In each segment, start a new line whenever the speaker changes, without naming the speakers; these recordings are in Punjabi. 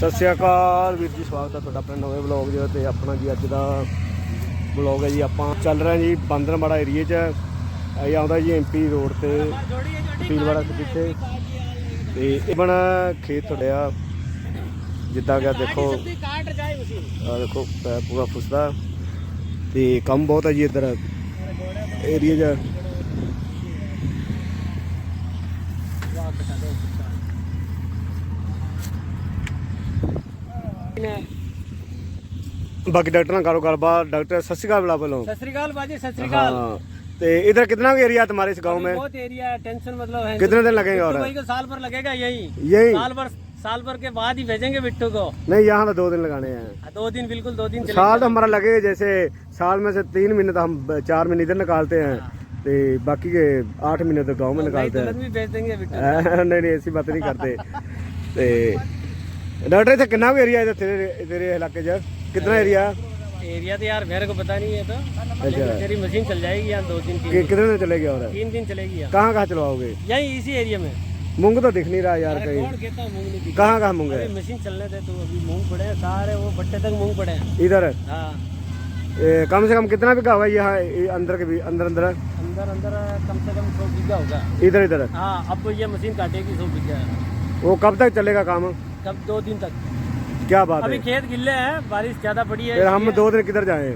ਸਤਿ ਸ਼੍ਰੀ ਅਕਾਲ ਵੀਰ ਜੀ, ਸਵਾਗਤ ਹੈ ਤੁਹਾਡਾ ਆਪਣੇ ਨਵੇਂ ਵਲੌਗ ਦੇ ਤੇ ਆਪਣਾ ਜੀ ਅੱਜ ਦਾ ਵਲੌਗ ਹੈ ਜੀ, ਆਪਾਂ ਚੱਲ ਰਹੇ ਹਾਂ ਜੀ ਬਾਂਦਰਮਾੜਾ ਏਰੀਏ 'ਚ। ਇਹ ਆਉਂਦਾ ਜੀ ਐਮਪੀ ਰੋਡ ਤੇ ਪੀਲਵਾੜਾ ਜਿੱਥੇ ਤੇ। ਇਹ ਬਣਾ ਖੇਤ ਤੁਹਾਡਾ ਜਿੱਦਾਂ ਕਿ ਦੇਖੋ। ਆ ਦੇਖੋ ਪੂਰਾ ਫੁੱਸਦਾ। ਤੇ ਕੰਮ ਬਹੁਤ ਹੈ ਜੀ ਇੱਧਰ ਏਰੀਏ 'ਚ। ਨੇ ਬਾਕੀ ਡਾਕਟਰ ਨਾਲ ਕਰੋ ਗੱਲਬਾत डॉक्टर ਸਤਿ ਸ਼੍ਰੀ ਅਕਾਲ ਬਲਾ ਬੋਲੋ
सत श्रीकाल बाजी सत श्रीकाल
हाँ, तो इधर कितना एरिया है तुम्हारे इस गांव में
बहुत एरिया है टेंशन मतलब है
कितने दिन लगेंगे और
बिट्टू भाई को साल भर लगेगा यही
यही
साल भर साल भर के बाद ही भेजेंगे बिट्टू को
नहीं यहाँ तो दो दिन लगाने हैं
दो दिन बिल्कुल दो दिन चले
साल तो हमारा लगेगा जैसे साल में से तीन महीने तो हम चार महीने इधर निकालते हैं तो बाकी के आठ महीने तो गांव में निकालते
हैं भी भेज देंगे बिट्टू
नहीं नहीं ऐसी बात नहीं करते तो डॉक्टर इतना कितना एरिया है तेरे तेरे इलाके जब कितना एरिया
एरिया तो यार मेरे को पता नहीं है तो अच्छा तेरी मशीन चल जाएगी यार दो तीन
कि, कितने दिन चलेगी और
तीन दिन चलेगी
कहाँ कहाँ चलवाओगे
यही इसी एरिया में
मूंग तो दिख नहीं रहा यार कहीं कहाँ कहाँ मूंग है
मशीन चलने थे तो अभी मूंग पड़े हैं सारे वो बट्टे तक मूंग पड़े हैं
इधर
है
ए, कम से कम कितना बीघा हुआ यहाँ अंदर के भी अंदर अंदर
अंदर अंदर कम से कम सौ बीघा होगा
इधर इधर
हाँ अब ये मशीन काटेगी सौ बीघा
वो कब तक चलेगा काम
कब दो दिन तक।
क्या बात
अभी
है।
खेत गिल्ले हैं बारिश ज़्यादा पड़ी है
फिर हम दो दिन किधर जाए?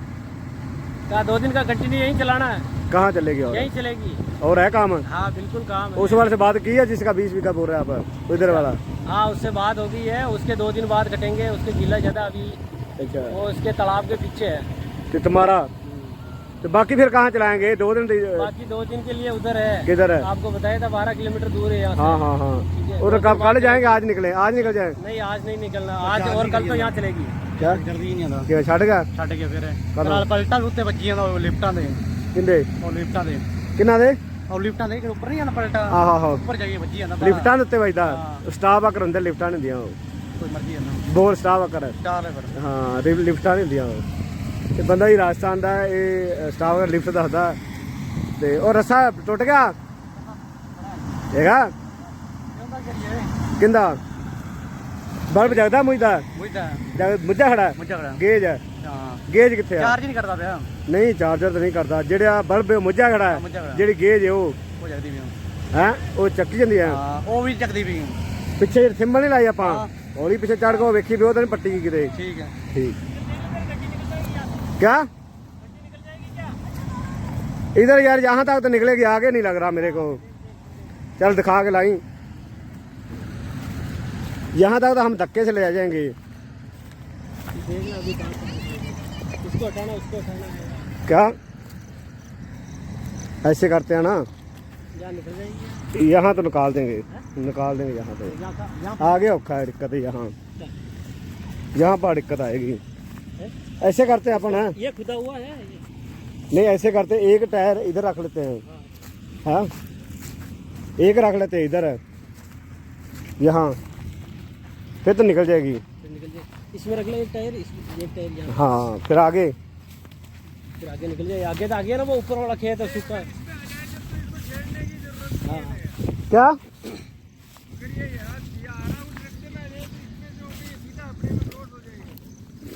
कहा दो दिन का कंटिन्यू यही चलाना है।
कहाँ चलेगी और?
यहीं चलेगी।
और है काम?
हाँ बिल्कुल काम है।
उस वाले से बात की है जिसका बीस बीघा बोल रहे हैं आप उधर वाला?
हाँ उससे बात हो गई है उसके दो दिन बाद कटेंगे उसके गिला ज़्यादा अभी
अच्छा।
वो उसके तालाब के पीछे है।
तो तुम्हारा तो बाकी फिर कहाँ चलाएंगे दो दिन तो-
बाकी दो दिन के लिए उधर है
किधर है
आपको बताया था बारह किलोमीटर दूर है यहाँ
हाँ हाँ हाँ
ठीक है
उधर कब कल जाएंगे आज निकले आज निकल जाए
से नहीं आज नहीं निकलना आज और कल तो यहाँ चलेगी
क्या
ਜਲਦੀ ਨਹੀਂ ਆਉਂਦਾ
क्या छड़ गया
ਛੱਡ ਕੇ ਫਿਰ
ਕਦੋਂ?
ਨਾਲ ਪਲਟਾਂ ਵੀ ਉੱਤੇ ਵੱਜੀਆਂ ਦਾ ਉਹ ਲਿਫਟਾਂ ਦੇ
किंदे
ਉਹ ਲਿਫਟਾਂ ਦੇ
किन्ना दे
ਉਹ ਲਿਫਟਾਂ ਦੇ ਉੱਪਰ ਨਹੀਂ ਆਉਂਦਾ ਪਲਟਾ
हाँ हाँ हाँ
ਉੱਪਰ ਜਾਈਏ ਵੱਜੀ ਜਾਂਦਾ
ਲਿਫਟਾਂ ਦੇ ਉੱਤੇ ਵੱਜਦਾ
ਹਾਂ।
ਸਟਾਫ ਆਕਰ ਹੁੰਦੇ ਲਿਫਟਾਂ ਨਹੀਂ ਹੁੰਦੀਆਂ ਉਹ
ਕੋਈ ਮਰਜ਼ੀ ਜਾਂਦਾ
ਬੋਲ ਸਟਾਫ ਆਕਰ
ਚਾਰ ਹੈ ਫਿਰ
ਹਾਂ ਰਿ- ਲਿਫਟਾਂ ਨਹੀਂ ਹੁੰਦੀਆਂ ਉਹ ਤੇ ਬੰਦਾ ਹੀ ਰਾਜਸਥਾਨ ਦਾ ਇਹ ਸਟਾਫ ਲਿਫਟ ਦੱਸਦਾ ਤੇ ਉਹ ਰੱਸਾ ਟੁੱਟ ਗਿਆ? ਹੈਗਾ? ਕਿੰਦਾ? ਬਲਬ ਜਗਦਾ ਮੁਝਦਾ?
ਮੁੱਝਦਾ।
ਜਗ ਮੁੱਝਾ ਖੜਾ
ਮੁੱਝਾ ਖੜਾ।
ਗੇਜ ਹੈ?
ਹਾਂ।
ਗੇਜ ਕਿੱਥੇ ਆ?
ਚਾਰਜ ਨਹੀਂ ਕਰਦਾ ਪਿਆ।
ਨਹੀਂ ਚਾਰਜਰ ਤਾਂ ਨਹੀਂ ਕਰਦਾ। ਜਿਹੜਾ ਬਲਬ ਮੁੱਝਾ ਖੜਾ ਹੈ। ਜਿਹੜੀ ਗੇਜ ਹੈ ਉਹ।
ਹੋ ਜਾਂਦੀ ਵੀ
ਹੈ? ਉਹ ਚੱਕੀ ਜਾਂਦੀ ਹੈ।
ਹਾਂ ਉਹ ਵੀ ਚੱਕਦੀ ਵੀ
ਪਿੱਛੇ ਸਿੰਬਲ ਨਹੀਂ ਲਾਈ ਆਪਾਂ। ਹੌਲੀ ਪਿੱਛੇ ਚੜ ਕੇ ਉਹ ਵੇਖੀ ਵੀ ਉਹ ਤਾਂ ਪੱਟੀ ਕਿਤੇ।
ਠੀਕ ਹੈ।
ठीक क्या? इधर यार यहाँ तक तो निकलेगी, आगे नहीं लग रहा मेरे को। चल दिखा के लाई। यहाँ तक तो हम धक्के से ले
आ जाएँगे।
क्या? ऐसे करते हैं ना।
जहाँ
यहाँ तो निकाल देंगे। निकाल देंगे यहाँ पे। आगे औखा है दिक्कत है यहाँ। यहाँ पर दिक्कत आएगी।
है?
ऐसे करते हैं अपन हाँ?
ये खुदा हुआ है ये।
नहीं ऐसे करते एक टायर इधर रख लेते हैं। हाँ। एक रख लेते हैं इधर। यहाँ। फिर तो निकल जाएगी।
फिर निकल जाए। इसमें रख ले एक टायर एक टायर यहाँ।
हाँ फिर आगे।
फिर आगे निकल जाए। आगे तो आगे ना वो ऊपर वाला खेत है सूखा हाँ।
क्या?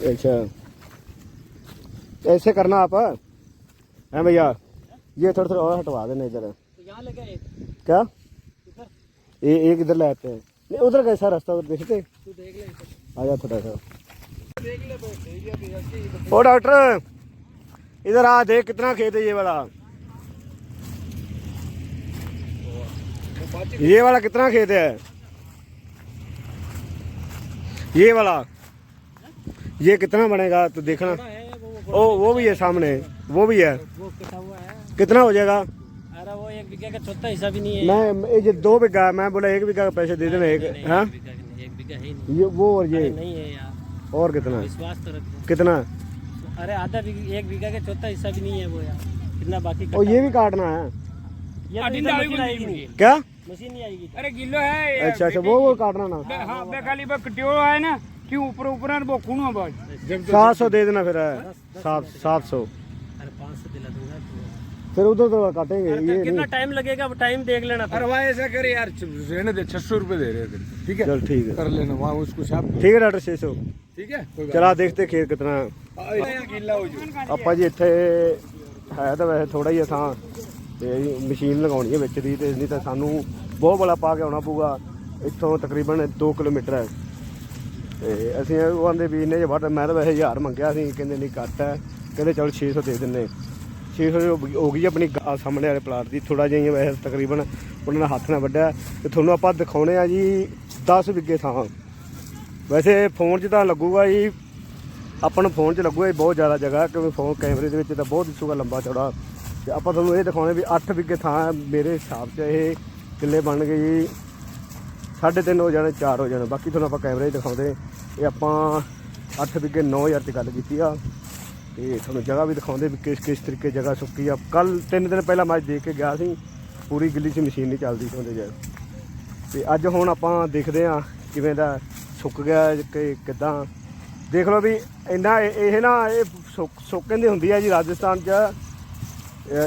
अच्छा। ऐसे करना आप हैं? भैया ये थोड़ा थोड़ा और हटवा देना इधर।
तो
क्या? ये एक इधर ले आते हैं नहीं उधर कैसा रास्ता उधर देखते। आ जा थोड़ा सा। ओ डॉक्टर इधर आ देख कितना खेत है ये वाला। ये वाला कितना खेत है? ये वाला। ये कितना बनेगा तो देखना। ओ वो भी है सामने वो भी है। कितना हो जाएगा?
अरे वो एक बीघा का चौथा हिस्सा भी नहीं है।
मैं ये जो दो बीघा मैं बोला एक बीघा का पैसे दे देना एक हाँ?
एक बीघा नहीं, एक बीघा है
ये वो और ये।
नहीं है यार।
और कितना?
विश्वास तो रखो।
कितना?
अरे आधा बीघा एक बीघा का चौथा हिस्सा भी नहीं है वो यार। कितना बाकी
और ये भी काटना है?
ये तो नहीं
क्या?
मशीन नहीं आएगी।
अरे गिल्लो है
अच्छा अच्छा वो वो काटना ना।
हाँ खाली बे कटियो है ना। क्यों ऊपर ऊपर है वो खूनो बस
सात सौ दे देना फिर सात सात सौ
अरे पाँच सौ दिला दूंगा तो
फिर उधर तो काटेंगे ये
कितना
नहीं
टाइम लगेगा अब टाइम देख लेना फिर।
अरे वहाँ ऐसा करे यार रहने दे छह सौ रुपये दे रहे थे ठीक है
चल ठीक है
कर लेना वहाँ उसको छाप दो
ठीक है डॉक्टर छे सौ
ठीक है कोई
चला देखते खेत कितना है
बात नहीं। यहाँ गिल्ला हो जाओ
ਆਪਾਂ ਜੀ ਇੱਥੇ ਹੈ ਤਾਂ ਵੈਸੇ ਥੋੜਾ ਹੀ ਆ ਥਾਂ ਤੇ ਮਸ਼ੀਨ ਲਗਾਉਣੀ ਹੈ ਵਿੱਚ ਦੀ ਤੇ ਨਹੀਂ ਤਾਂ ਸਾਨੂੰ ਬਹੁਤ ਬੜਾ ਪਾ ਕੇ ਆਉਣਾ ਪਊਗਾ ਇੱਥੋਂ ਤਕਰੀਬਨ 2 ਕਿਲੋਮੀਟਰ ਹੈ ਤੇ ਅਸੀਂ ਉਹ ਆਂਦੇ ਵੀ ਇਹਨੇ ਜੇ ਵੱਧ, ਮੈਂ ਤਾਂ ਵੈਸੇ 1000 ਮੰਗਿਆ ਸੀ, ਕਹਿੰਦੇ ਨਹੀਂ ਘੱਟ ਹੈ। ਕਹਿੰਦੇ ਚਲ 600 ਦੇ ਦਿੰਨੇ 600 ਦੀ ਹੋ- ਗਈ ਆਪਣੀ ਸਾਹਮਣੇ ਵਾਲੇ ਪਲਾਟ ਦੀ ਥੋੜਾ ਜਿਹਾ ਵੈਸੇ ਤਕਰੀਬਨ ਉਹਨਾਂ ਨੇ ਹੱਥ ਨਾਲ ਵੱਢਿਆ। ਤੇ ਤੁਹਾਨੂੰ ਆਪਾਂ ਦਿਖਾਉਣੇ ਆ ਜੀ 10 ਵਿਗੇ ਥਾਂ ਵੈਸੇ ਫੋਨ 'ਚ ਤਾਂ ਲੱਗੂਗਾ ਜੀ, ਆਪਾਂ ਨੂੰ ਫੋਨ 'ਚ ਲੱਗੂਗਾ ਇਹ ਬਹੁਤ ਜ਼ਿਆਦਾ ਜਗ੍ਹਾ, ਕਿਉਂਕਿ ਫੋਨ ਕੈਮਰੇ ਦੇ ਵਿੱਚ ਤਾਂ ਬਹੁਤ ਦਿਸੂਗਾ ਲੰਬਾ ਚੌੜਾ। ਤੇ ਆਪਾਂ ਤੁਹਾਨੂੰ ਇਹ ਦਿਖਾਉਣੇ ਵੀ 8 ਵਿਗੇ ਥਾਂ ਮੇਰੇ ਹਿਸਾਬ 'ਚ ਇਹ ਕਿੱਲੇ ਬਣ ਗਏ ਜੀ। ਸਾਢੇ ਤਿੰਨ ਹੋ ਜਾਣੇ 4 ਹੋ ਜਾਣੇ। ਬਾਕੀ ਤੁਹਾਨੂੰ ਆਪਾਂ ਕੈਮਰੇ ਦਿਖਾਉਂਦੇ ਇਹ ਆਪਾਂ 8 ਵਿਗੇ 9000 'ਚ ਗੱਲ ਕੀਤੀ ਆ। ਤੇ ਤੁਹਾਨੂੰ ਜਗ੍ਹਾ ਵੀ ਦਿਖਾਉਂਦੇ ਵੀ ਕਿਸ ਕਿਸ ਤਰੀਕੇ ਜਗ੍ਹਾ ਸੁੱਕੀ ਆ। ਕੱਲ ਤਿੰਨ ਦਿਨ ਪਹਿਲਾਂ ਮੈਂ ਦੇਖ ਕੇ ਗਿਆ ਸੀ। ਪੂਰੀ ਗਿੱਲੀ 'ਚ ਮਸ਼ੀਨ ਨਹੀਂ ਚੱਲਦੀ ਸੀ ਉਹਦੇ 'ਚ। ਤੇ ਅੱਜ ਹੁਣ ਆਪਾਂ ਦੇਖਦੇ ਆ ਕਿਵੇਂ ਦਾ ਸੁੱਕ ਗਿਆ ਕਿ ਕਿਦਾਂ। ਦੇਖ ਲਓ ਵੀ ਇੰਨਾ ਇਹ ਇਹ ਨਾ, ਇਹ ਸੁੱਕ ਸੁੱਕ ਹੁੰਦੀ ਆ ਜੀ ਰਾਜਸਥਾਨ 'ਚ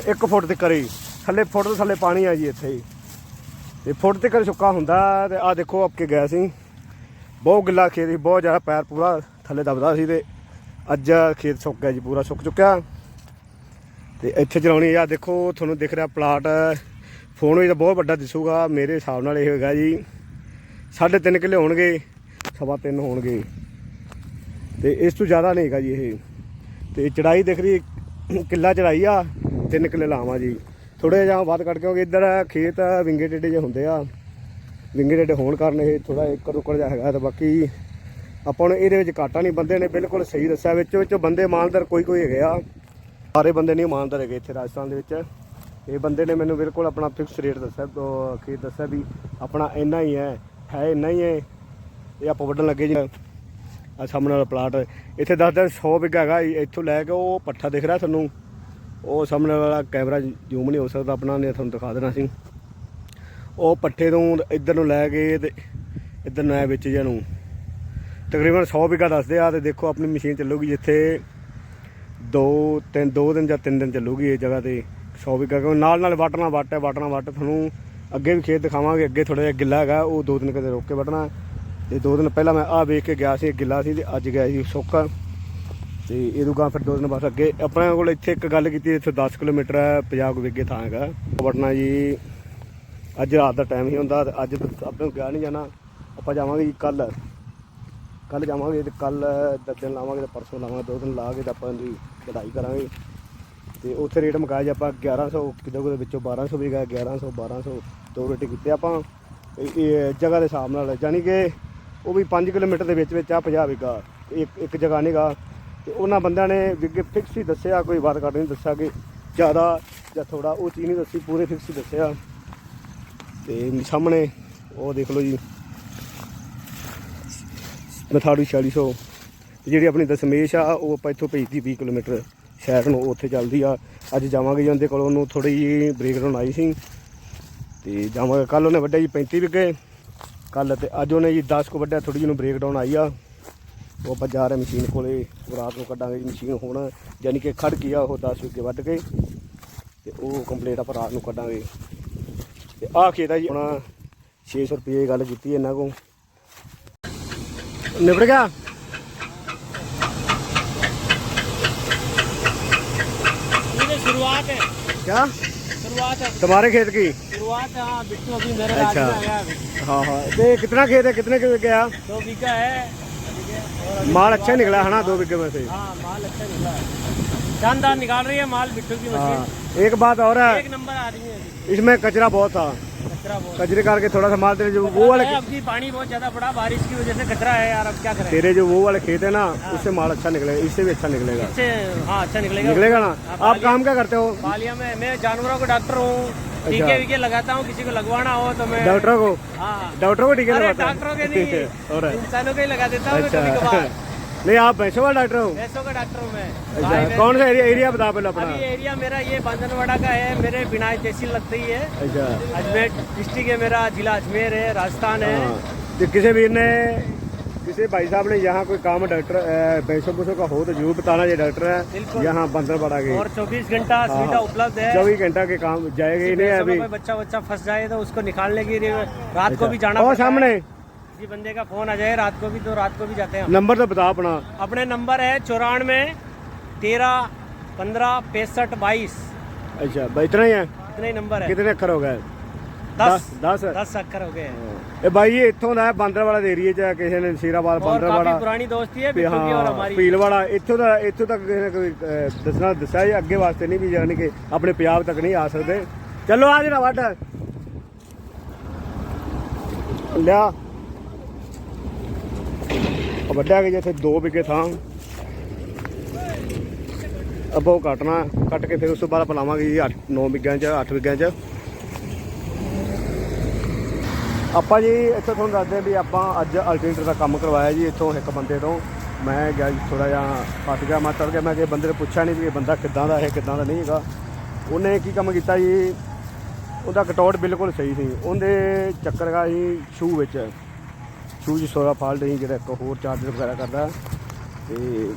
1 ਫੁੱਟ ਤੇ ਕਰੀ ਥੱਲੇ ਫੁੱਟ ਤੋਂ ਥੱਲੇ ਪਾਣੀ ਆ ਜੀ ਇੱਥੇ। ਤੇ ਫੁੱਟ ਤੇ ਕਰ ਸੁੱਕਾ ਹੁੰਦਾ ਤੇ ਆ ਦੇਖੋ ਆਪਕੇ ਗਿਆ ਸੀ। ਬਹੁਤ ਗਿੱਲਾ ਖੇਤ ਸੀ, ਬਹੁਤ ਜ਼ਿਆਦਾ ਪੈਰ ਪੂਰਾ ਥੱਲੇ ਦਬਦਾ ਸੀ ਤੇ ਅੱਜ ਖੇਤ ਸੁੱਕ ਗਿਆ ਜੀ, ਪੂਰਾ ਸੁੱਕ ਚੁੱਕਿਆ। ਤੇ ਇੱਥੇ ਚਲਾਉਣੀ ਆ ਦੇਖੋ, ਤੁਹਾਨੂੰ ਦਿਖ ਰਿਹਾ ਪਲਾਟ। ਫੋਨ ਵਿੱਚ ਤਾਂ ਬਹੁਤ ਵੱਡਾ ਦਿਸੂਗਾ, ਮੇਰੇ ਹਿਸਾਬ ਨਾਲ ਇਹ ਹੋਏਗਾ ਜੀ। ਸਾਢੇ ਤਿੰਨ ਕਿੱਲੇ ਹੋਣਗੇ, ਸਵਾ ਤਿੰਨ ਹੋਣਗੇ। ਤੇ ਇਸ ਤੋਂ ਜ਼ਿਆਦਾ ਨਹੀਂ ਹੈਗਾ ਜੀ ਇਹ। ਤੇ ਚੜਾਈ ਦਿਖ ਰਹੀ ਕਿੱਲਾ ਚੜਾਈ ਆ, ਤਿੰਨ ਕਿੱਲੇ ਲਾਵਾਂ ਜੀ। ਥੋੜੇ ਜਿਹਾ ਵੱਧ ਕੱਟ ਕਿਉਂਕਿ ਇੱਧਰ ਖੇਤ ਵਿੰਗੇ ਟੇਡੇ ਜਿਹੇ ਹੁੰਦੇ ਆ। ਵਿੰਗੇ ਟੇਡੇ ਹੋਣ ਕਾਰਨ ਇਹ ਥੋੜਾ ਇੱਕਰ ਉੱਕਰ ਜਿਹਾ ਹੈਗਾ ਤੇ ਬਾਕੀ ਆਪਾਂ ਨੂੰ ਇਹਦੇ ਵਿੱਚ ਘਾਟਾ ਨਹੀਂ, ਬੰਦੇ ਨੇ ਬਿਲਕੁਲ ਸਹੀ ਦੱਸਿਆ, ਵਿੱਚ ਵਿੱਚ ਬੰਦੇ ਇਮਾਨਦਾਰ ਕੋਈ ਕੋਈ ਹੈਗੇ ਆ। ਸਾਰੇ ਬੰਦੇ ਨਹੀਂ ਇਮਾਨਦਾਰ ਹੈਗੇ ਇੱਥੇ ਰਾਜਸਥਾਨ ਦੇ ਵਿੱਚ। ਇਹ ਬੰਦੇ ਨੇ ਮੈਨੂੰ ਬਿਲਕੁਲ ਆਪਣਾ ਫਿਕਸ ਰੇਟ ਦੱਸਿਆ ਤੋਂ ਖੇਤ ਦੱਸਿਆ ਵੀ ਆਪਣਾ ਇੰਨਾ ਹੀ ਹੈ ਹੈ ਇੰਨਾ ਹੀ ਹੈ, ਇਹ ਆਪਾਂ ਵੱਢਣ ਲੱਗੇ ਜੀ। ਆ ਸਾਹਮਣੇ ਵਾਲਾ ਪਲਾਟ ਇੱਥੇ ਦੱਸਦਾ 100 ਬਿੱਗਾ ਹੈਗਾ ਇੱਥੋਂ ਲੈ ਕੇ ਉਹ ਪੱਠਾ ਦਿਖ ਰਿਹਾ ਤੁਹਾਨੂੰ। ਉਹ ਸਾਹਮਣੇ ਵਾਲਾ ਕੈਮਰਾ ਜ਼ੂਮ ਨਹੀਂ ਹੋ ਸਕਦਾ, ਆਪਣਾ ਨੇ ਤੁਹਾਨੂੰ ਦਿਖਾ ਦੇਣਾ ਸੀ ਉਹ ਪੱਠੇ ਤੋਂ ਇੱਧਰ ਨੂੰ ਲੈ ਕੇ ਤੇ ਇੱਧਰ ਨੂੰ ਆਇਆ ਵਿੱਚ ਜਿਹਾ ਨੂੰ। ਤਕਰੀਬਨ 100 ਵਿਗਾ ਦੱਸਦੇ ਆ ਤੇ ਦੇਖੋ ਆਪਣੀ ਮਸ਼ੀਨ ਚੱਲੂਗੀ ਜਿੱਥੇ ਦੋ ਤਿੰਨ, ਦੋ ਦਿਨ ਜਾਂ ਤਿੰਨ ਦਿਨ ਚੱਲੂਗੀ ਇਹ ਜਗ੍ਹਾ ਤੇ 100 ਵਿਗਾ ਕਿਉਂ ਨਾਲ ਨਾਲ ਵਾਟਣਾ ਵਾਟ ਹੈ, ਵਾਟਣਾ ਵਾਟ। ਤੁਹਾਨੂੰ ਅੱਗੇ ਵੀ ਖੇਤ ਦਿਖਾਵਾਂਗੇ, ਅੱਗੇ ਥੋੜਾ ਜਿਹਾ ਗਿੱਲਾ ਹੈਗਾ, ਉਹ ਦੋ ਦਿਨ ਕਦੇ ਰੋਕ ਕੇ ਵੱਢਣਾ ਤੇ ਦੋ ਦਿਨ ਪਹਿਲਾਂ ਮੈਂ ਆਹ ਵੇਖ ਕੇ ਗਿਆ ਸੀ ਗਿੱਲਾ ਸੀ ਤੇ ਅੱਜ ਗਿਆ ਸੀ ਸੁੱਕਾ ਤੇ ਇਹ ਗਾ ਫਿਰ ਦੋ ਦਿਨ ਬਾਅਦ ਅੱਗੇ ਆਪਣੇ ਕੋਲ ਇੱਥੇ ਇੱਕ ਗੱਲ ਕੀਤੀ, ਇੱਥੇ 10 ਕਿਲੋਮੀਟਰ ਹੈ 50 ਕੁ ਵਿਗੇ ਥਾਂ ਹੈਗਾ। ਵੜਨਾ ਜੀ, ਅੱਜ ਰਾਤ ਦਾ ਟਾਈਮ ਹੀ ਹੁੰਦਾ ਤੇ ਅੱਜ ਤਾਂ ਆਪਣੇ ਨੂੰ ਗਿਆ ਨਹੀਂ ਜਾਣਾ। ਆਪਾਂ ਜਾਵਾਂਗੇ ਜੀ ਕੱਲ ਕੱਲ ਜਾਵਾਂਗੇ ਤੇ ਕੱਲ ਦਿਨ ਲਾਵਾਂਗੇ ਤੇ ਪਰਸੋਂ ਲਾਵਾਂਗੇ, ਦੋ ਦਿਨ ਲਾ ਕੇ ਤਾਂ ਆਪਾਂ ਦੀ ਕਢਾਈ ਕਰਾਂਗੇ। ਤੇ ਉੱਥੇ ਰੇਟ ਮੁਕਾਇਆ ਜੀ ਆਪਾਂ 1100 ਕਿਲੋ ਦੇ ਵਿੱਚੋਂ 1200 ਵੀ ਗਿਆ 1100 1200 ਦੋ ਰੇਟ ਕੀਤੇ ਆਪਾਂ। ਇਹ- ਜਗ੍ਹਾ ਦੇ ਹਿਸਾਬ ਨਾਲ ਯਾਨੀ ਕਿ ਉਹ ਵੀ 5 ਕਿਲੋਮੀਟਰ ਦੇ ਵਿੱਚ ਵਿੱਚ ਆ 50 ਵਿਗਾ। ਇੱਕ ਇੱਕ ਜਗ੍ਹਾ ਨਹੀਂਗਾ ਤੇ ਉਹਨਾਂ ਬੰਦਿਆਂ ਨੇ ਵਿਗੇ ਫਿਕਸ ਹੀ ਦੱਸਿਆ, ਕੋਈ ਵਾਰ ਕੱਢ ਨਹੀਂ ਦੱਸਿਆ ਕਿ ਜ਼ਿਆਦਾ ਜਾਂ ਥੋੜਾ ਉਹ ਚੀਜ਼ ਨਹੀਂ ਦੱਸੀ, ਪੂਰੇ ਫਿਕਸ ਹੀ ਦੱਸਿਆ। ਤੇ ਸਾਹਮਣੇ, ਉਹ ਦੇਖ ਲਓ ਜੀ। ਮਥਾੜੂ 4600 ਤੇ ਜਿਹੜੀ ਆਪਣੀ ਦਸਮੇਸ਼ ਆ, ਉਹ ਆਪਾਂ ਇੱਥੋਂ ਭੇਜਦੀ 20 ਕਿਲੋਮੀਟਰ ਸ਼ਹਿਰ ਨੂੰ, ਉੱਥੇ ਚੱਲਦੀ ਆ। ਅੱਜ ਜਾਵਾਂਗੇ ਜੀ ਉਹਦੇ ਕੋਲ, ਉਹਨੂੰ ਥੋੜੀ ਜਿਹੀ ਬ੍ਰੇਕ ਡਾਊਨ ਆਈ ਸੀ। ਤੇ ਜਾਵਾਂਗੇ ਕੱਲ ਉਹਨੇ ਵੱਢਿਆ ਜੀ 35 ਵਿਗੇ ਕੱਲ ਤੇ ਅੱਜ ਉਹਨੇ ਜੀ 10 ਕੋ ਵੱਢਿਆ ਥੋੜੀ ਜਿਹੀ ਨੂੰ ਬ੍ਰੇਕ ਡਾਊਨ ਆਈ ਆ। ਉਹ ਆਪਾਂ ਜਾ ਰਹੇ ਮਸ਼ੀਨ ਕੋਲੇ ਉਹ ਰਾਤ ਨੂੰ ਕੱਢਾਂਗੇ ਜੀ ਮਸ਼ੀਨ ਹੁਣ ਯਾਨੀ ਕਿ ਖੜ ਗਈ ਆ ਉਹ 10 ਵਿਗੇ ਵੱਢ ਕੇ ਤੇ ਉਹ ਕੰਪਲੀਟ ਆਪਾਂ ਰਾਤ ਨੂੰ ਕੱਢਾਂਗੇ ਤੇ ਆਹ ਖੇਤ ਆ ਜੀ ਹੁਣ 600 ਰੁਪਏ ਗੱਲ ਕੀਤੀ ਇਹਨਾਂ ਕੋ ਨਿਬੜ ਗਿਆ
ये तो शुरुआत है
क्या
शुरुआत है
तुम्हारे खेत की
शुरुआत है हाँ बिट्टू अभी मेरे
अच्छा।
राज्य में आया अभी
हाँ हाँ ते कितना खेत है कितने के गया
दो बीघा है और अभी
माल अच्छा निकला है ना दो बीघे में से
हाँ माल अच्छा निकला है शानदार निकाल रही है माल बिट्टू की
हाँ
मशीन
एक बात और है।
एक नंबर आ रही है
इसमें कचरा बहुत था।
कचरा
करके थोड़ा सा माल तेरे जो वो वाले
है, अभी पानी बहुत ज़्यादा पड़ा बारिश की वजह से कचरा है यार अब क्या करें?
तेरे जो वो वाले खेत है ना उससे माल अच्छा निकलेगा इससे भी अच्छा निकलेगा।
इससे हाँ अच्छा निकलेगा।
निकलेगा ना?
हाँ,
आप काम क्या करते हो?
बालिया में मैं जानवरों का डॉक्टर हूँ टीके वीके लगाता हूँ किसी को लगवाना हो तो मैं
डॉक्टर को? डॉक्टरों को टीके
डॉक्टरों के नहीं इंसानों के ही लगा देता हूँ
अच्छा।
कभी कभार।
नहीं आप भैंसों का डॉक्टर हूँ?
भैंसों का डॉक्टर हूँ मैं।
अच्छा कौन सा एरिया एरिया बता पहले अपना?
अभी एरिया मेरा ये बांधनवाड़ा का है मेरे बिना तहसील लगती है
अच्छा।
अजमेर डिस्ट्रिक्ट है मेरा जिला अजमेर है राजस्थान है।
हाँ, तो किसी भी ने किसी भाई साहब ने यहाँ कोई काम डॉक्टर भैंसों भूसों का हो तो ज़रूर बताना ये डॉक्टर है यहाँ बांधनवाड़ा के।
और चौबीस घंटा
हाँ,
सुविधा उपलब्ध है।
चौबीस घंटा के काम जाएगा ही नहीं अभी।
बच्चा बच्चा फंस जाए तो उसको निकालने के लिए रात को अच्छा। भी जाना
सामने?
किसी बंदे का फोन आ जाए रात को भी तो रात को भी जाते हैं हम।
नंबर तो बता अपना
अपने नंबर है चौरानवे तेरह पंद्रह पैंसठ बाईस
अच्छा भाई इतना ही है
इतने ही नंबर है
कितने अक्षर हो गए
दस
दस
दस अक्षर हो गए हैं
ਇਹ ਬਾਈ ਇਹ ਇੱਥੋਂ ਦਾ ਹੈ ਬਾਂਦਰਵਾੜਾ ਦੇ ਏਰੀਏ 'ਚ ਹੈ, ਕਿਸੇ ਨੇ ਨਸੀਰਾਬਾਦ
और काफी
ਬਾਂਦਰਵਾੜਾ
पुरानी दोस्ती है
ਵੀ
बिट्टू की और
ਹਾਂ
हमारी
ਪੀਲਵਾੜਾ ਇੱਥੋਂ ਦਾ ਇੱਥੋਂ ਤੱਕ ਕਿਸੇ ਨੇ ਕੋਈ ਅਹ, ਦੱਸਣਾ ਦੱਸਿਆ ਜੀ ਅੱਗੇ ਵਾਸਤੇ ਨਹੀਂ ਵੀ ਜਾਣੀ ਕਿ ਆਪਣੇ ਪੰਜਾਬ ਤੱਕ ਨਹੀਂ ਆ ਸਕਦੇ ਚਲੋ ਆ ਜਿਹੜਾ ਵੱਡ ਲਿਆ ਉਹ ਗਿਆ ਕਿ ਜਿੱਥੇ 2 ਵਿਗੇ ਥਾਂ। ਅੱਬੋ ਉਹ ਕੱਟਣਾ, ਕੱਟ ਕੇ ਫਿਰ ਉਸ ਤੋਂ ਬਾਅਦ ਆਪਾਂ ਜੀ 8 9 ਵਿਗਿਆਂ 'ਚ 8 ਵਿਗਿਆਂ 'ਚ। ਆਪਾਂ ਜੀ ਇੱਥੇ ਤੁਹਾਨੂੰ ਦੱਸਦੇ ਹਾਂ ਵੀ ਆਪਾਂ ਅੱਜ ਅਲਟਰਨੇਟਰ ਦਾ ਕੰਮ ਕਰਵਾਇਆ ਜੀ ਇੱਥੋਂ ਇੱਕ ਬੰਦੇ ਤੋਂ। ਮੈਂ ਗਿਆ ਜੀ ਥੋੜਾ ਜਿਹਾ ਫਸ ਗਿਆ ਮੈਂ ਚੜ ਗਿਆ ਮੈਂ ਕਿ ਬੰਦੇ ਨੂੰ ਪੁੱਛਿਆ ਨਹੀਂ ਵੀ ਇਹ ਬੰਦਾ ਕਿੱਦਾਂ ਦਾ ਹੈ, ਕਿੱਦਾਂ ਦਾ ਨਹੀਂ ਹੈਗਾ। ਉਹਨੇ ਕੀ ਕੰਮ ਕੀਤਾ ਜੀ, ਉਹਦਾ ਕਟੌਟ ਬਿਲਕੁਲ ਸਹੀ ਸੀ। ਉਹਦੇ ਚੱਕਰ ਗਾ ਸੀ ਸ਼ੂ ਵਿੱਚ। ਸ਼ੂਜ ਸੋਰਾ ਫਾਲਟ ਸੀ ਜਿਹੜਾ ਇੱਕ ਹੋਰ ਚਾਰਜਰ ਵਗੈਰਾ ਕਰਦਾ। ਤੇ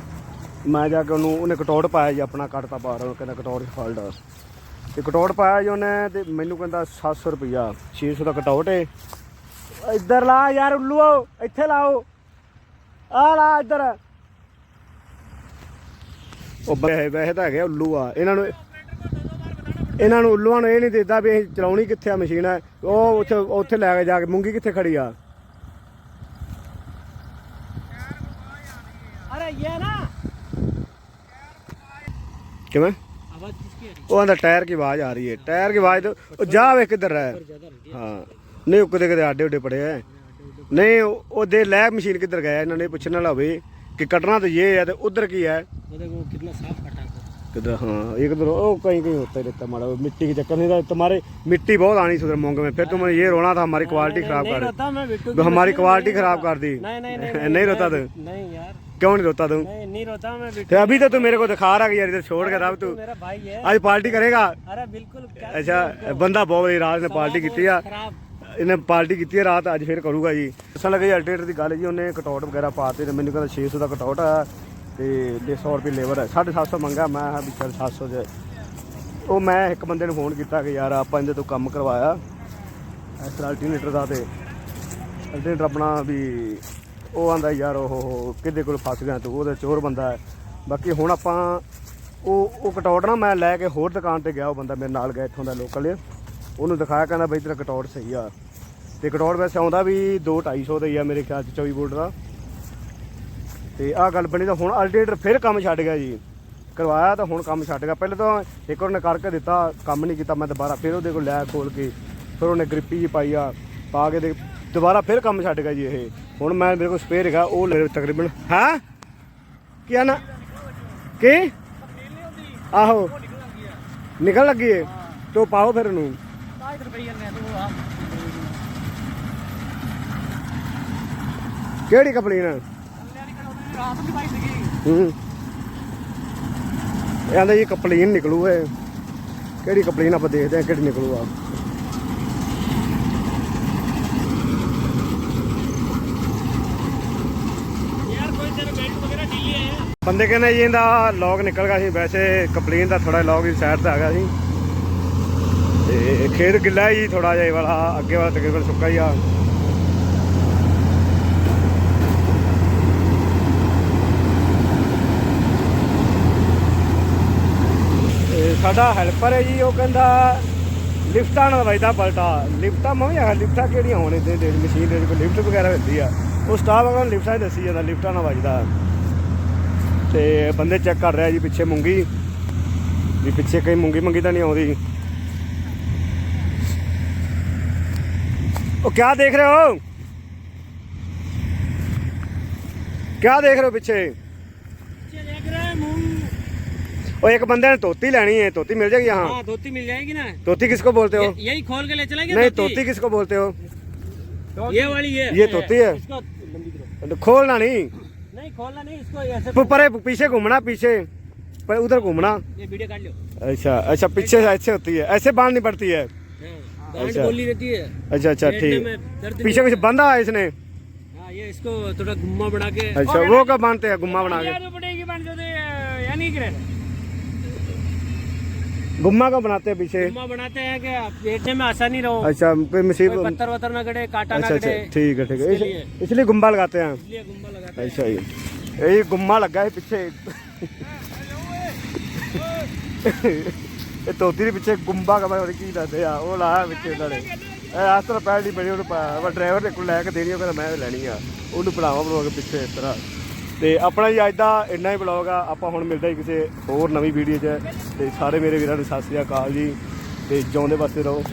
ਮੈਂ ਜਾ ਕੇ ਉਹਨੂੰ, ਉਹਨੇ ਕਟੌਟ ਪਾਇਆ ਜੀ ਆਪਣਾ ਕੱਟਤਾ ਬਾਹਰ ਉਹ ਕਹਿੰਦਾ ਕਟੌਟ 'ਚ ਫਾਲਟ ਆ ਤੇ ਕਟੌਟ ਪਾਇਆ ਜੀ ਉਹਨੇ ਤੇ ਮੈਨੂੰ ਕਹਿੰਦਾ 700 ਰੁਪਈਆ 600 ਦਾ ਕਟੌਟ ਏ। ਇੱਧਰ ਲਾ ਯਾਰ ਉੱਲੂ ਆਓ, ਇੱਥੇ ਲਾਓ। ਆ ਲਾ ਇੱਧਰ। ਉਹ ਵੈਸੇ ਵੈਸੇ ਤਾਂ ਹੈਗੇ ਆ ਉੱਲੂ ਆ। ਇਹਨਾਂ ਨੂੰ ਇਹਨਾਂ ਨੂੰ ਉੱਲੂਆਂ ਨੂੰ ਇਹ ਨਹੀਂ ਦਿੱਤਾ ਵੀ ਅਸੀਂ ਚਲਾਉਣੀ ਕਿੱਥੇ ਆ ਮਸ਼ੀਨ ਹੈ ਉਹ ਉੱਥੇ ਉੱਥੇ ਲੈ ਕੇ ਜਾ ਕੇ, ਮੂੰਗੀ ਕਿੱਥੇ ਖੜੀ ਆ?
अरे ये ना
ਕਿਵੇਂ
आवाज किसकी आ रही
ਉਹ ਆਂਦਾ ਟਾਇਰ ਕੀ ਆਵਾਜ਼ ਆ ਰਹੀ ਹੈ ਟਾਇਰ ਕੀ ਆਵਾਜ਼ ਤੋਂ ਉਹ ਜਾ ਵੇ ਕਿੱਧਰ ਹੈ
है ज्यादा नहीं
ਹਾਂ ਨਹੀਂ ਉਹ ਕਦੇ ਕਦੇ ਆਡੇ ਉੱਡੇ ਪੜੇ ਐ ਨਹੀਂ ਉਹ ਉਹ ਦੇ ਲੈ ਮਸ਼ੀਨ ਕਿੱਧਰ ਗਿਆ ਇਹਨਾਂ ਨੇ ਪੁੱਛਣ ਵਾਲਾ ਹੋਵੇ ਕਿ ਕੱਟਣਾ ਤਾਂ ਇਹ ਹੈ ਤੇ ਉਧਰ ਕੀ है
वो देखो कितना साफ कटा है
किधर हाँ एक इधर ओ कहीं कहीं होता ही रहता हमारा मिट्टी के चक्कर नहीं था तुम्हारे मिट्टी बहुत आनी सुधर मोंग में फिर तुमने ये रोना था हमारी क्वालिटी खराब
नहीं
कर
रोता मैं बिट्टू
तो
की
हमारी
मछली
क्वालिटी
नहीं
खराब
रोता।
कर दी
नहीं नहीं नहीं
नहीं रोता तू
नहीं यार
क्यों नहीं रोता तू
नहीं नहीं रोता मैं बिट्टू
फिर अभी तो तू मेरे को दिखा रहा कि यार इधर छोड़ के रहा तू
मेरा भाई है
आज पार्टी करेगा
अरे बिल्कुल क्या
अच्छा बंदा बहुत बड़ी रात ने पार्टी की है
खराब
ਇਹਨੇ ਪਾਰਟੀ ਕੀਤੀ ਹੈ ਰਾਤ ਅੱਜ ਫਿਰ ਕਰੂਗਾ ਜੀ ਦੱਸਣ ਲੱਗੇ ਅਲਟਰੇਟਰ ਦੀ ਗੱਲ ਜੀ ਉਹਨੇ ਕਟੌਟ ਵਗੈਰਾ ਪਾਤੇ ਤੇ ਮੈਨੂੰ ਕਹਿੰਦਾ 600 ਦਾ ਕਟੌਟ ਆ ਤੇ 150 ਰੁਪਏ ਲੇਬਰ ਹੈ 750 ਮੰਗਾ ਮੈਂ ਕਿਹਾ ਵੀ ਚੱਲ 700 ਦੇ ਉਹ ਮੈਂ ਇੱਕ ਬੰਦੇ ਨੂੰ ਫੋਨ ਕੀਤਾ ਕਿ ਯਾਰ ਆਪਾਂ ਇਹਦੇ ਤੋਂ ਕੰਮ ਕਰਵਾਇਆ ਇਸ ਤਰ੍ਹਾਂ ਅਲਟਰਨੇਟਰ ਦਾ ਤੇ ਅਲਟਰਨੇਟਰ ਆਪਣਾ ਵੀ ਉਹ ਆਂਦਾ ਯਾਰ ਉਹ ਕਿਹਦੇ ਕੋਲ ਫਸ ਗਿਆ ਤੂੰ, ਉਹਦਾ ਚੋਰ ਬੰਦਾ ਹੈ। ਬਾਕੀ ਹੁਣ ਆਪਾਂ ਉਹ ਉਹ ਕਟੌੜ ਨਾ ਮੈਂ ਲੈ ਕੇ ਹੋਰ ਦੁਕਾਨ ਤੇ ਗਿਆ, ਉਹ ਬੰਦਾ ਮੇਰੇ ਨਾਲ ਗਿਆ, ਇੱਥੋਂ ਦਾ ਲੋਕਲ ਉਹਨੂੰ ਦਿਖਾਇਆ, ਕਹਿੰਦਾ ਬਈ ਤੇਰਾ ਕਟੌੜ ਸਹੀ ਆ। ਤੇ ਕਟੌੜ ਵੈਸੇ ਆਉਂਦਾ ਵੀ 2 250 ਦਾ ਹੀ ਆ ਮੇਰੇ ਖਿਆਲ ਚ 24 ਵੋਲਟ ਦਾ। ਤੇ ਆਹ ਗੱਲ ਬਣੀ ਤਾਂ ਹੁਣ ਅਲਟਰਨੇਟਰ ਫਿਰ ਕੰਮ ਛੱਡ ਗਿਆ ਜੀ। ਕਰਵਾਇਆ ਤਾਂ ਹੁਣ ਕੰਮ ਛੱਡ ਗਿਆ। ਪਹਿਲਾਂ ਤਾਂ ਇੱਕ ਉਹਨੇ ਕਰਕੇ ਦਿੱਤਾ, ਕੰਮ ਨਹੀਂ ਕੀਤਾ, ਮੈਂ ਦੁਬਾਰਾ ਫਿਰ ਉਹਦੇ ਕੋਲ ਲੈ ਖੋਲ ਕੇ, ਫਿਰ ਉਹਨੇ ਗ੍ਰਿਪੀ ਜੀ ਪਾਈ ਆ, ਪਾ ਕੇ ਦੇ ਦੁਬਾਰਾ ਫਿਰ ਕੰਮ ਛੱਡ ਗਿਆ ਜੀ ਇਹ। ਹੁਣ ਮੈਂ ਮੇਰੇ ਕੋਲ ਸਪੇਅਰ ਹੈਗਾ, ਉਹ ਲੈ ਤਕਰੀਬਨ। ਹਾਂ? ਕੀ ਆ ਨਾ? ਕੀ? ਆਹੋ। ਨਿਕਲ ਲੱਗੀ ਏ। ਤੋ ਪਾਓ ਫਿਰ
ਨੂੰ
ਕਿਹੜੀ
ਕੰਪਲੇਨ ਰਾਤ ਨੂੰ
ਪਾਈ ਇਹ ਕੰਪਲੇਨ ਨਿਕਲੂ ਹੈ ਕਿਹੜੀ ਕੰਪਲੇਨ ਆਪਾਂ ਦੇਖਦੇ ਆ, ਕਿਹੜੀ ਨਿਕਲੂ ਆ। ਬੰਦੇ ਕਹਿੰਦੇ ਜੀ ਇਹਦਾ ਲੌਗ ਨਿਕਲ ਗਿਆ ਸੀ, ਵੈਸੇ ਕੰਪਲੀਨ ਦਾ ਥੋੜਾ ਲੌਗ ਦੀ ਸਾਈਡ ਤੇ ਆ ਗਿਆ ਸੀ। ਤੇ ਖੇਤ ਗਿੱਲਾ ਜੀ ਥੋੜਾ ਜਿਹਾ ਇਹ ਵਾਲਾ, ਅੱਗੇ ਵਾਲਾ ਤਕਰੀਬਨ ਸੁੱਕਾ ਹੀ ਆ। ਸਾਡਾ ਹੈਲਪਰ ਹੈ ਜੀ, ਉਹ ਕਹਿੰਦਾ, ਲਿਫਟਾਂ ਨਾਲ ਵੱਜਦਾ ਪਲਟਾ। ਲਿਫਟਾਂ ਮੈਂ ਵੀ ਆਹ ਲਿਫਟਾਂ ਕਿਹੜੀਆਂ ਹੋਣ ਇਹਦੇ ਦੇ ਮਸ਼ੀਨ ਦੇ ਕੋਈ ਲਿਫਟ ਵਗੈਰਾ ਹੁੰਦੀ ਆ। ਉਹ ਸਟਾਫ ਅਗਰ ਲਿਫਟਾਂ ਹੀ ਦੱਸੀ ਜਾਂਦਾ, ਲਿਫਟਾਂ ਨਾਲ ਵਜਦਾ। ਤੇ ਬੰਦੇ ਚੈੱਕ ਕਰ ਰਿਹਾ ਜੀ ਪਿੱਛੇ ਮੂੰਗੀ ਵੀ ਪਿੱਛੇ ਕਈ ਮੂੰਗੀ ਮੰਗੀ ਤਾਂ ਨਹੀਂ ਆਉਂਦੀ ਉਹ ਕਿਆ ਦੇਖ ਰਹੇ ਹੋ ਕਿਆ ਦੇਖ ਰਹੇ ਹੋ ਪਿੱਛੇ
ये देख रहे हैं मूंग
ਉਹ ਇੱਕ ਬੰਦੇ ਨੇ ਤੋਤੀ ਲੈਣੀ ਹੈ ਤੋਤੀ मिल जाएगी यहाँ
हाँ धोती मिल जाएगी ना
तोती किसको बोलते हो
ये- यही खोल के ले चलेंगे
नहीं तोती किसको बोलते हो
ये वाली है
ये तोती है?
इसको लंबी करो
खोलना नहीं
नहीं खोलना नहीं इसको ऐसे
प- परे पीछे घूमना पीछे पर उधर घूमना
ये वीडियो काट लो
अच्छा अच्छा पीछे से ऐसे होती है ऐसे बांधनी पड़ती है
हाँ, गांठ
अच्छा।
बोली रहती है
अच्छा अच्छा
पेटने
ठीक
में दर्द
पीछे कुछ बंधा है इसने
हाँ ये इसको थोड़ा गुम्मा बना के
अच्छा वो कब बांधते हैं गुम्मा बना के
यार पड़ेगी बन जाते यानी करे
गुम्मा कब बनाते हैं पीछे
गुम्मा बनाते हैं कि बैठने में आसानी रहो
अच्छा कोई मसीब
कोई पत्थर वत्थर ना गड़े काटा ना
अच्छा अच्छा
गड़े
ठीक है ठीक है
इसके
इस- इसलिए गुम्बा लगाते हैं
इसलिए गुम्मा लगाते हैं
ਅੱਛਾ ਜੀ ਇਹ ਗੁੰਮਾ ਲੱਗਾ ਹੈ ਪਿੱਛੇ ਇਹ ਤੋਤੀ ਦੇ ਪਿੱਛੇ ਗੁੰਬਾ ਕਮਾ ਹੋਰ ਕੀ ਦੱਸਦੇ ਆ ਉਹ ਲਾਇਆ ਵਿੱਚ ਇਹਨਾਂ ਨੇ ਇਹ ਆਸ ਤਰ੍ਹਾਂ ਪੈਰ ਨਹੀਂ ਬਣੀ ਉਹਨੂੰ ਪਾਇਆ ਵਾ ਡਰਾਈਵਰ ਦੇ ਕੋਲ ਲੈ ਕੇ ਦੇਣੀ ਉਹ ਕਹਿੰਦਾ ਮੈਂ ਲੈਣੀ ਆ ਉਹਨੂੰ ਬਣਾਵਾ ਬਲੌਗ ਪਿੱਛੇ ਇਸ ਤਰ੍ਹਾਂ ਤੇ ਆਪਣਾ ਜੀ ਅੱਜ ਦਾ ਇੰਨਾ ਹੀ ਬਲੌਗ ਆ, ਆਪਾਂ ਹੁਣ ਮਿਲਦੇ ਹਾਂ ਕਿਸੇ ਹੋਰ ਨਵੀਂ ਵੀਡੀਓ 'ਚ। ਤੇ ਸਾਰੇ ਮੇਰੇ ਵੀਰਾਂ ਨੂੰ ਸਤਿ ਸ੍ਰੀ ਅਕਾਲ ਜੀ, ਤੇ ਜਿਉਂਦੇ ਵਾਸਤੇ ਰਹੋ।